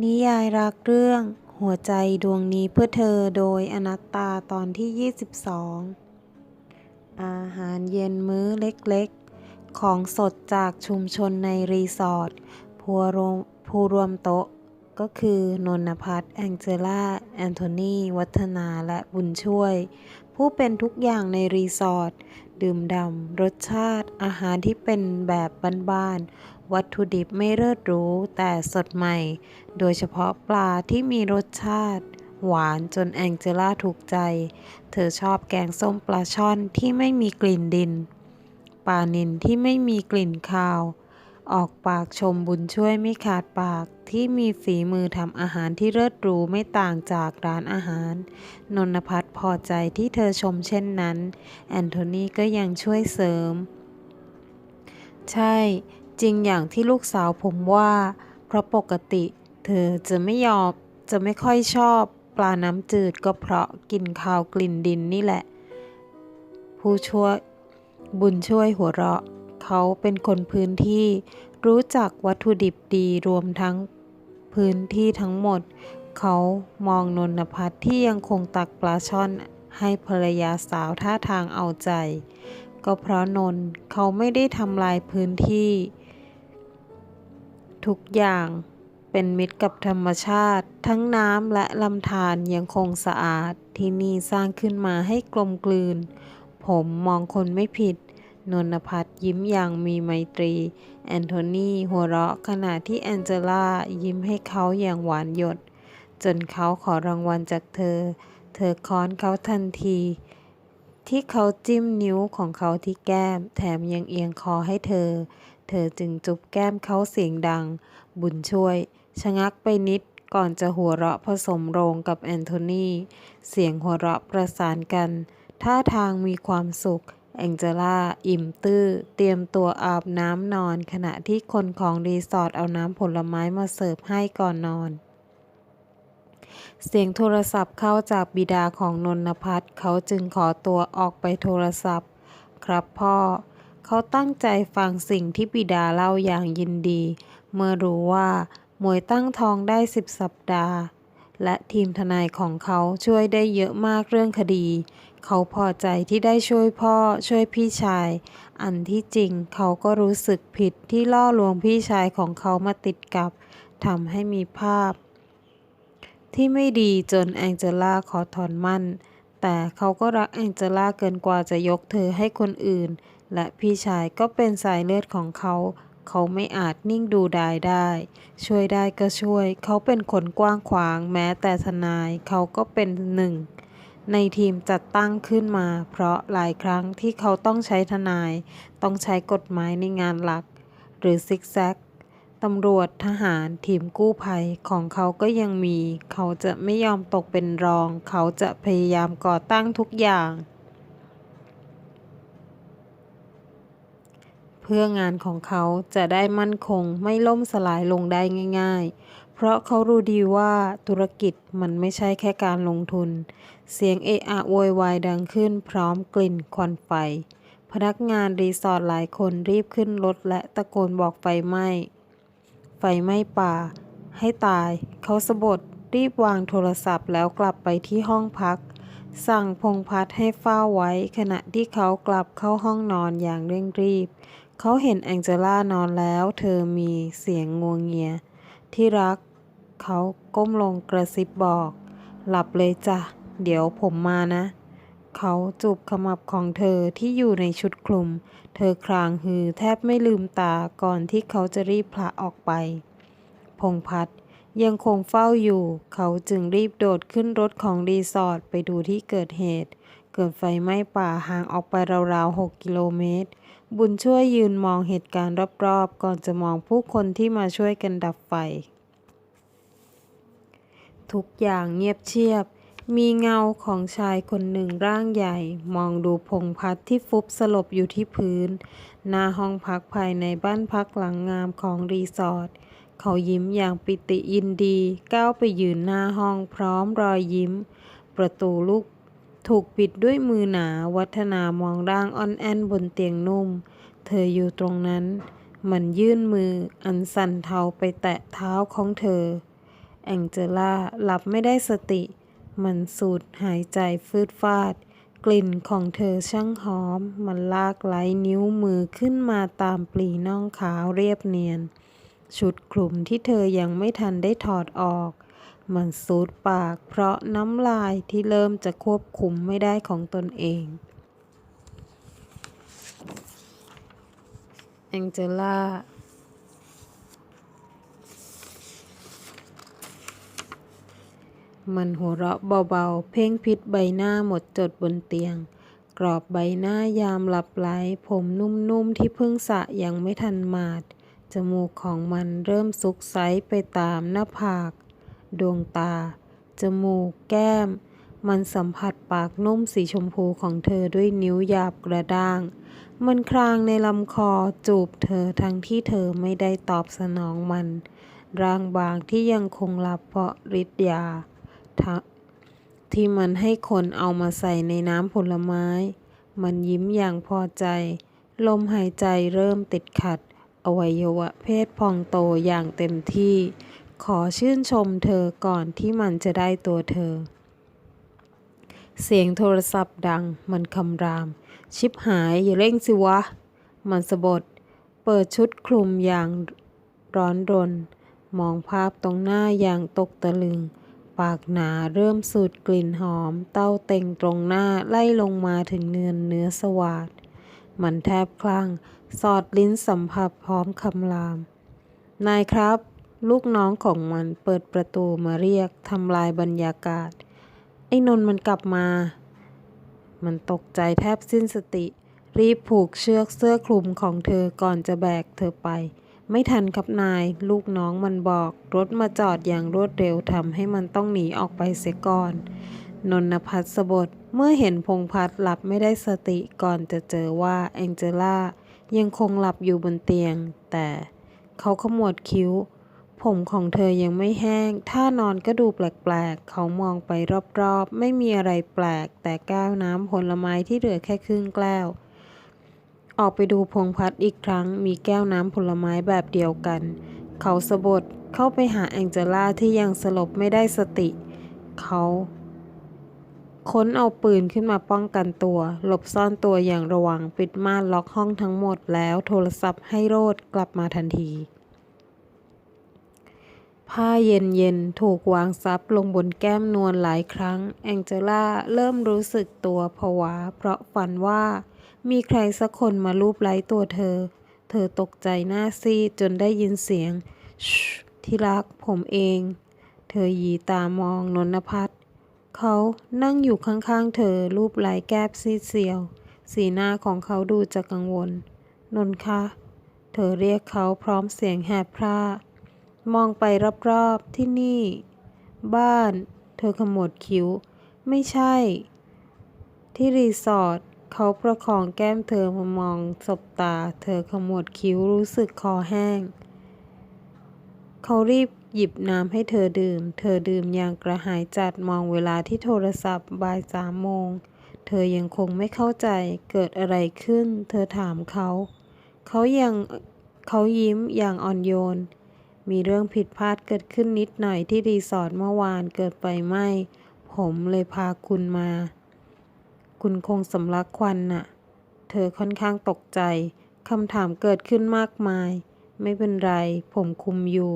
นิยายรักเรื่อง หัวใจดวงนี้เพื่อเธอโดยอนัตตาตอนที่ 22 อาหารเย็นมื้อเล็กๆ ของสดจากชุมชนในรีสอร์ทผู้รวมผู้รวมโต๊ะ ก็คือนนพัฒน์แองเจล่า แอนโทนี วัฒนาและบุญช่วย ผู้เป็นทุกอย่างในรีสอร์ท ดื่มดำรสชาติอาหารที่เป็นแบบบ้านๆ วัตถุดิบไม่เลิศหรูแต่สดใหม่ โดยเฉพาะปลาที่มีรสชาติ หวานจนแองเจล่าถูกใจ เธอชอบแกงส้มปลาช่อนที่ไม่มีกลิ่นดิน ปลานิลที่ไม่มีกลิ่นคาว ออกปากชมบุญช่วยไม่ขาดปากที่มีฝีมือทำอาหารที่เลิศหรูไม่ต่างจากร้านอาหาร นนพัฒน์พอใจที่เธอชมเช่นนั้น แอนโทนีก็ยังช่วยเสริม ใช่ จริงอย่างที่ลูกสาวผมว่า เพราะปกติ เธอจะไม่ยอมจะไม่ค่อยชอบปลาน้ำจืดก็เพราะกลิ่นคาวกลิ่นดินนี่แหละ ผู้ช่วยบุญช่วยหัวเราะ เขาเป็นคนพื้นที่ รู้จักวัตถุดิบดีรวมทั้งพื้นที่ทั้งหมด เขามองนนพัฒที่ยังคงตักปลาช่อนให้ภรรยาสาวท่าทางเอาใจ ก็เพราะนนเขาไม่ได้ทำลายพื้นที่ ทุกอย่างเป็นมิตรกับธรรมชาติ ทั้งน้ำและลำธารยังคงสะอาดที่นี่สร้างขึ้นมาให้กลมกลืน ผมมองคนไม่ผิด นนพัฒน์ยิ้มอย่างมีไมตรี แอนโทนีหัวเราะขณะที่แองเจล่ายิ้มให้เขาอย่างหวานหยด จนเขาขอรางวัลจากเธอ เธอค้อนเขาทันที ที่เขาจิ้มนิ้วของเขาที่แก้ม แถมยังเอียงคอให้เธอ เธอจึงจุบแก้มเขาเสียงดัง บุญช่วย ชะงักไปนิดก่อนจะหัวเราะผสมโรงกับแอนโทนี เสียงหัวเราะประสานกัน ท่าทางมีความสุข แองเจล่า อิ่มตื้อ เตรียมตัวอาบน้ำนอน ขณะที่คนของรีสอร์ทเอาน้ำผลไม้มาเสิร์ฟให้ก่อนนอน เสียงโทรศัพท์เข้าจากบิดาของนนพัฒน์เขาจึงขอตัวออกไปโทรศัพท์ ครับพ่อ เขาตั้งใจฟังสิ่งที่บิดาเล่าอย่างยินดี เมื่อรู้ว่า หมวยตั้งท้องได้สิบสัปดาห์ และทีมทนายของเขาช่วยได้เยอะมากเรื่องคดี เขาพอใจที่ได้ช่วยพ่อช่วยพี่ชาย อันที่จริงเขาก็รู้สึกผิดที่ล่อลวงพี่ชายของเขามาติดกับทำให้มีภาพ ที่ไม่ดีจนแองเจล่าขอถอนมั่น แต่เขาก็รักแองเจล่าเกินกว่าจะยกเธอให้คนอื่น และพี่ชายก็เป็นสายเลือดของเขา เขาไม่อาจนิ่งดูดายได้ ช่วยได้ก็ช่วย เขาเป็นคนกว้างขวาง แม้แต่ทนายเขาก็เป็นหนึ่ง ในทีมจัดตั้งขึ้นมา เพราะหลายครั้งที่เขาต้องใช้ทนาย ต้องใช้กฎหมายในงานหลัก หรือซิกแซกตำรวจทหารทีมกู้ภัยของเขาก็ยังมี เขาจะไม่ยอมตกเป็นรอง เขาจะพยายามก่อตั้งทุกอย่าง เพื่องานของเขาจะได้มั่นคงไม่ล่มสลายลงได้ง่าย ๆ พราะเขารู้ดีว่าธุรกิจมันไม่ใช่แค่การลงทุน เสียงเอะอะโวยวายดังขึ้นพร้อมกลิ่นควันไฟ พนักงานรีสอร์ทหลายคนรีบขึ้นรถและตะโกนบอกไฟไหม้ ไฟไหม้ป่า ให้ตาย เขาสะบดรีบวางโทรศัพท์แล้วกลับไปที่ห้องพัก สั่งพงพัฒให้เฝ้าไว้ขณะที่เขากลับเข้าห้องนอนอย่างเร่งรีบ เขาเห็นแองเจล่านอนแล้ว เธอมีเสียงงวงเงีย ที่รัก เขาก้มลงกระซิบบอก หลับเลยจ้ะ เดี๋ยวผมมานะ เขาจูบขมับของเธอที่อยู่ในชุดคลุม เธอครางฮือแทบไม่ลืมตาก่อนที่เขาจะรีบพละออกไป พงพัฒยังคงเฝ้าอยู่ เขาจึงรีบโดดขึ้นรถของรีสอร์ทไปดูที่เกิดเหตุ เกิดไฟไหม้ป่าห่างออกไปราวๆ 6 กิโลเมตร บุญช่วยยืนมองเหตุการณ์รอบๆ ก่อนจะมองผู้คนที่มาช่วยกันดับไฟ ทุกอย่างเงียบเชียบ มีเงาของชายคนหนึ่งร่างใหญ่ มองดูพงพัฒที่ฟุบสลบอยู่ที่พื้น หน้าห้องพักภายในบ้านพักหลังงามของรีสอร์ทเขายิ้มอย่างปิติยินดี ก้าวไปยืนหน้าห้องพร้อมรอยยิ้ม ประตูลูกถูกปิดด้วยมือหนา วัฒนามองร่างอ่อนแอนบนเตียงนุ่ม เธออยู่ตรงนั้น มันยื่นมืออันสั่นเทาไปแตะเท้าของเธอ แองเจล่าหลับไม่ได้สติ มันสูดหายใจฟืดฟาด กลิ่นของเธอช่างหอม มันลากไหลนิ้วมือขึ้นมาตามปลีน่องขาวเรียบเนียน ชุดคลุมที่เธอยังไม่ทันได้ถอดออก มันสูดปากเพราะน้ำลายที่เริ่มจะควบคุมไม่ได้ของตนเองแองเจล่า มันหัวเราะเบาๆ เพ่งพิษใบหน้าหมดจดบนเตียง กรอบใบหน้ายามหลับไหลผมนุ่มๆที่เพิ่งสระยังไม่ทันมาด จมูกของมันเริ่มซุกไซไปตามหน้าผาก ดวงตา จมูก แก้ม มันสัมผัสปากนุ่มสีชมพูของเธอด้วยนิ้วหยาบกระด้าง มันครางในลำคอจูบเธอทั้งที่เธอไม่ได้ตอบสนองมัน ร่างบางที่ยังคงหลับเพราะฤทธิ์ยา ท,ที่มันให้คนเอามาใส่ในน้ำผลไม้ มันยิ้มอย่างพอใจ ลมหายใจเริ่มติดขัด อวัยวะเพศพองโตอย่างเต็มที่ ขอชื่นชมเธอก่อนที่มันจะได้ตัวเธอ เสียงโทรศัพท์ดัง มันคำราม ชิบหายอย่าเร่งสิวะ มันสะบด เปิดชุดคลุมอย่างร้อนรน มองภาพตรงหน้าอย่างตกตะลึง ปากหนาเริ่มสูดกลิ่นหอม เต้าเต่งตรงหน้าไล่ลงมาถึงเนือนเนื้อสวาดมันแทบคลั่ง สอดลิ้นสัมผัสพร้อมคำราม นายครับ ลูกน้องของมันเปิดประตูมาเรียกทำลายบรรยากาศ ไอ้นนท์มันกลับมา มันตกใจแทบสิ้นสติ รีบผูกเชือกเสื้อคลุมของเธอก่อนจะแบกเธอไป ไม่ทันครับนาย ลูกน้องมันบอก รถมาจอดอย่างรวดเร็วทำให้มันต้องหนีออกไปเสียก่อน นนพัฒน์สบดเมื่อเห็นพงพัฒน์หลับไม่ได้สติก่อนจะเจอว่าแองเจล่ายังคงหลับอยู่บนเตียง แต่เขาขมวดคิ้ว ผมของเธอยังไม่แห้งท่านอนก็ดูแปลกๆ เขามองไปรอบๆ ไม่มีอะไรแปลก แต่แก้วน้ำผลไม้ที่เหลือแค่ครึ่งแก้ว ออกไปดูพงพัดอีกครั้งมีแก้วน้ำผลไม้แบบเดียวกัน เขาสะบดเข้าไปหาแองเจล่าที่ยังสลบไม่ได้สติ เขาค้นเอาปืนขึ้นมาป้องกันตัว หลบซ่อนตัวอย่างระวังปิดม่านล็อกห้องทั้งหมดแล้วโทรศัพท์ให้โรดกลับมาทันที ผ้าเย็นๆถูกวางซับลงบนแก้มนวลหลายครั้ง แองเจล่าเริ่มรู้สึกตัวผวาเพราะฝันว่า มีใครสักคนมาลูบไล้ตัวเธอ เธอตกใจหน้าซีดจนได้ยินเสียงชที่รักผมเอง เธอหยีตามองนนพัฒน์เขานั่งอยู่ข้างๆ เธอรูปไหลแก้บซีดเซียว สีหน้าของเขาดูจะกังวล นนคะ เธอเรียกเขาพร้อมเสียงแหบพร่ามองไปรอบๆที่นี่ บ้าน เธอขมวดคิ้ว ไม่ใช่ ที่รีสอร์ท เขาประคองแก้มเธอมามองสบตา เธอขมวดคิ้วรู้สึกคอแห้ง เขารีบหยิบน้ำให้เธอดื่ม เธอดื่มอย่างกระหายจัดมองเวลาที่โทรศัพท์บ่ายสามโมง เธอยังคงไม่เข้าใจเกิดอะไรขึ้น เธอถามเขา เขายังเขายิ้มอย่างอ่อนโยน มีเรื่องผิดพลาดเกิดขึ้นนิดหน่อยที่รีสอร์ทเมื่อวานเกิดไฟไหม้ ผมเลยพาคุณมา คุณคงสำลักควันน่ะ เธอค่อนข้างตกใจ คำถามเกิดขึ้นมากมาย ไม่เป็นไร ผมคุมอยู่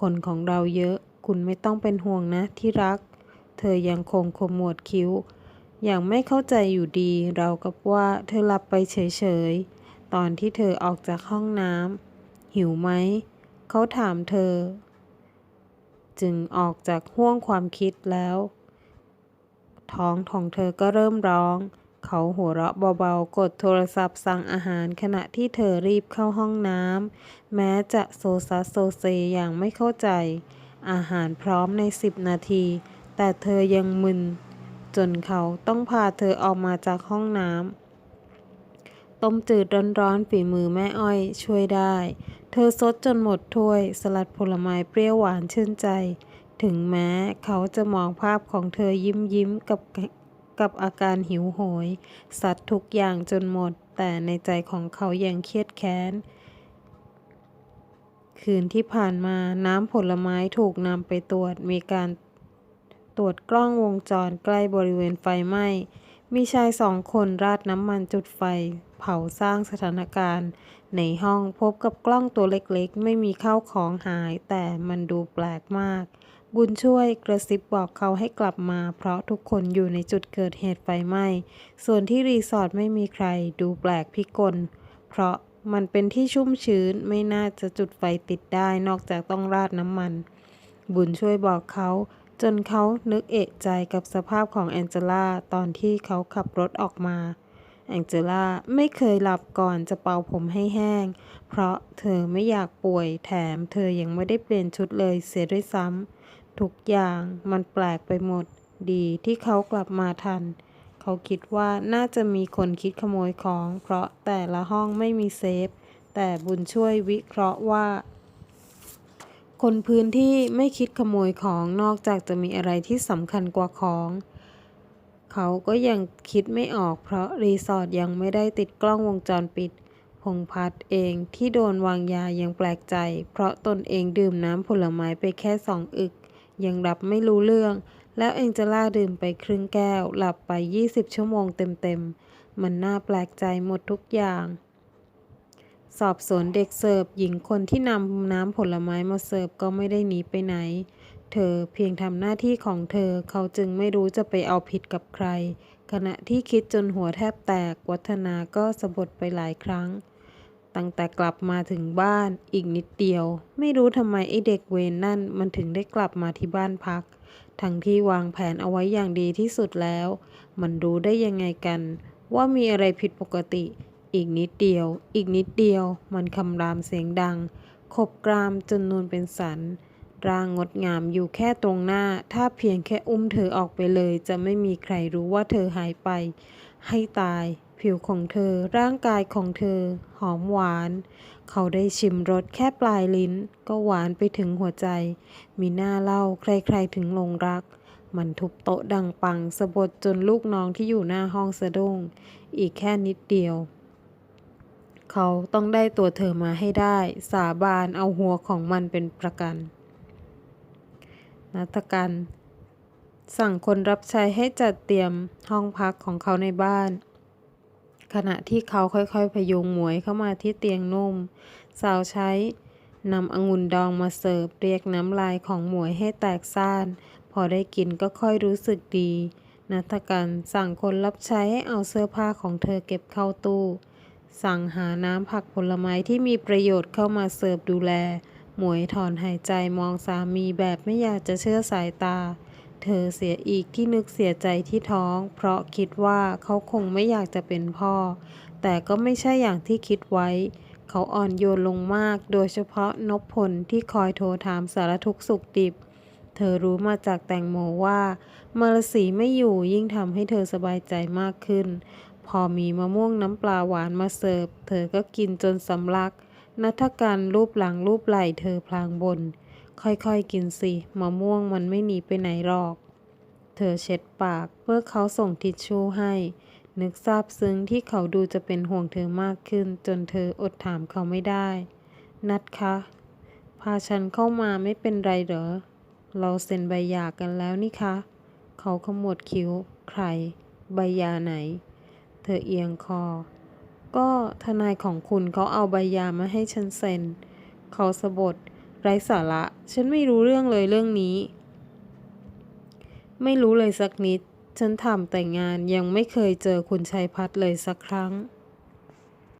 คนของเราเยอะ คุณไม่ต้องเป็นห่วงนะที่รัก เธอยังคงขมวดคิ้ว อย่างไม่เข้าใจอยู่ดี เรากับว่าเธอหลับไปเฉยๆ ตอนที่เธอออกจากห้องน้ำ หิวไหม เขาถามเธอ จึงออกจากห้วงความคิดแล้ว ท้องของเธอก็เริ่มร้อง เขาหัวเราะเบาๆ กดโทรศัพท์สั่งอาหารขณะที่เธอรีบเข้าห้องน้ำ แม้จะโซซัสโซเซอย่างไม่เข้าใจ อาหารพร้อมในสิบนาที แต่เธอยังมึน จนเขาต้องพาเธอออกมาจากห้องน้ำต้มจืดร้อนๆฝีมือแม่อ้อยช่วยได้ เธอซดจนหมดถ้วย สลัดผลไม้เปรี้ยวหวานชื่นใจ ถึงแม้เขาจะมองภาพของเธอยิ้มยิ้มกับกับอาการหิวโหย สัตว์ทุกอย่างจนหมด แต่ในใจของเขายังเครียดแค้นคคืนที่ผ่านมาน้ำผลไม้ถูกนำไปตรวจมีการตรวจกล้องวงจรใกล้บริเวณไฟไหม้ มีชายสองคนราดน้ำมันจุดไฟ เผาสร้างสถานการณ์ ในห้องพบกับกล้องตัวเล็กๆ ไม่มีข้าวของหาย แต่มันดูแปลกมาก บุญช่วยกระซิบบอกเขาให้กลับมา เพราะทุกคนอยู่ในจุดเกิดเหตุไฟไหม้ ส่วนที่รีสอร์ทไม่มีใครดูแปลกพิกล เพราะมันเป็นที่ชุ่มชื้นไม่น่าจะจุดไฟติดได้นอกจากต้องราดน้ำมัน บุญช่วยบอกเขาจนเขานึกเอะใจกับสภาพของแองเจล่าตอนที่เขาขับรถออกมาแองเจล่าไม่เคยหลับก่อนจะเป่าผมให้แห้ง เพราะเธอไม่อยากป่วยแถมเธอยังไม่ได้เปลี่ยนชุดเลยเสียด้วยซ้ำ ทุกอย่างมันแปลกไปหมด ดีที่เขากลับมาทัน เขาคิดว่าน่าจะมีคนคิดขโมยของ เพราะแต่ละห้องไม่มีเซฟ แต่บุญช่วยวิเคราะห์ว่า คนพื้นที่ไม่คิดขโมยของนอกจากจะมีอะไรที่สำคัญกว่าของ เขาก็ยังคิดไม่ออกเพราะรีสอร์ทยังไม่ได้ติดกล้องวงจรปิดพงพัดเองที่โดนวางยายังแปลกใจ เพราะตนเองดื่มน้ำผลไม้ไปแค่สองอึก ยังรับไม่รู้เรื่อง แล้วเองเจล่าดื่มไปครึ่งแก้ว หลับไป 20 ชั่วโมงเต็มๆ มันน่าแปลกใจหมดทุกอย่าง สอบสวนเด็กเสิร์ฟหญิงคนที่นำน้ำผลไม้มาเสิร์ฟก็ไม่ได้หนีไปไหน เธอเพียงทำหน้าที่ของเธอเขาจึงไม่รู้จะไปเอาผิดกับใคร ขณะที่คิดจนหัวแทบแตกวัฒนาก็สะบดไปหลายครั้ง ตั้งแต่กลับมาถึงบ้านอีกนิดเดียว ไม่รู้ทำไมไอ้เด็กเวนนั่นมันถึงได้กลับมาที่บ้านพัก ทั้งที่วางแผนเอาไว้อย่างดีที่สุดแล้ว มันรู้ได้ยังไงกัน ว่ามีอะไรผิดปกติ อีกนิดเดียว อีกนิดเดียว มันคำรามเสียงดัง ขบกรามจนนูนเป็นสันร่างงดงามอยู่แค่ตรงหน้า ถ้าเพียงแค่อุ้มเธอออกไปเลย จะไม่มีใครรู้ว่าเธอหายไป ให้ตาย ผิวของเธอร่างกายของเธอ หอมหวาน เขาได้ชิมรสแค่ปลายลิ้น ก็หวานไปถึงหัวใจ มีหน้าเล่าใครๆถึงลงรัก มันทุบโต๊ะดังปังสะบดจนลูกน้องที่อยู่หน้าห้องสะดุ้ง อีกแค่นิดเดียว เขาต้องได้ตัวเธอมาให้ได้ สาบานเอาหัวของมันเป็นประกัน นัตกันสั่งคนรับใช้ให้จัดเตรียมห้องพักของเขาในบ้าน ขณะที่เขาค่อยๆพยุงหมวยเข้ามาที่เตียงนุ่ม สาวใช้นำองุ่นดองมาเสิร์ฟเรียกน้ำลายของหมวยให้แตกซ่าน พอได้กินก็ค่อยรู้สึกดี นัตกันสั่งคนรับใช้ให้เอาเสื้อผ้าของเธอเก็บเข้าตู้ สั่งหาน้ำผักผลไม้ที่มีประโยชน์เข้ามาเสิร์ฟดูแล หมวยถอนหายใจมองสามีแบบไม่อยากจะเชื่อสายตา เธอเสียอีกที่นึกเสียใจที่ท้อง เพราะคิดว่าเขาคงไม่อยากจะเป็นพ่อ แต่ก็ไม่ใช่อย่างที่คิดไว้ เขาอ่อนโยนลงมาก โดยเฉพาะนพพลที่คอยโทรถามสารทุกสุขดิบ เธอรู้มาจากแตงโมว่ามารสีไม่อยู่ยิ่งทำให้เธอสบายใจมากขึ้น พอมีมะม่วงน้ำปลาหวานมาเสิร์ฟ เธอก็กินจนสำลัก นัทการรูปหลังรูปไหล่เธอพลางบน ค่อยๆ กินสิมะม่วงมันไม่หนีไปไหนหรอก เธอเช็ดปากเพื่อเขาส่งทิชชู่ให้ นึกซาบซึ้งที่เขาดูจะเป็นห่วงเธอมากขึ้น จนเธออดถามเขาไม่ได้ นัดคะ พาฉันเข้ามาไม่เป็นไรเหรอ เราเซ็นใบหย่ากันแล้วนี่คะ เขาขมวดคิ้ว ใคร ใบหย่าไหน เธอเอียงคอ ก็ทนายของคุณเขาเอาใบหย่ามาให้ฉันเซ็น เขาสะบด ไร้สาระ ฉันไม่รู้เรื่องเลยเรื่องนี้ ไม่รู้เลยสักนิด ฉันทำแต่งงานยังไม่เคยเจอคุณชัยพัฒน์เลยสักครั้ง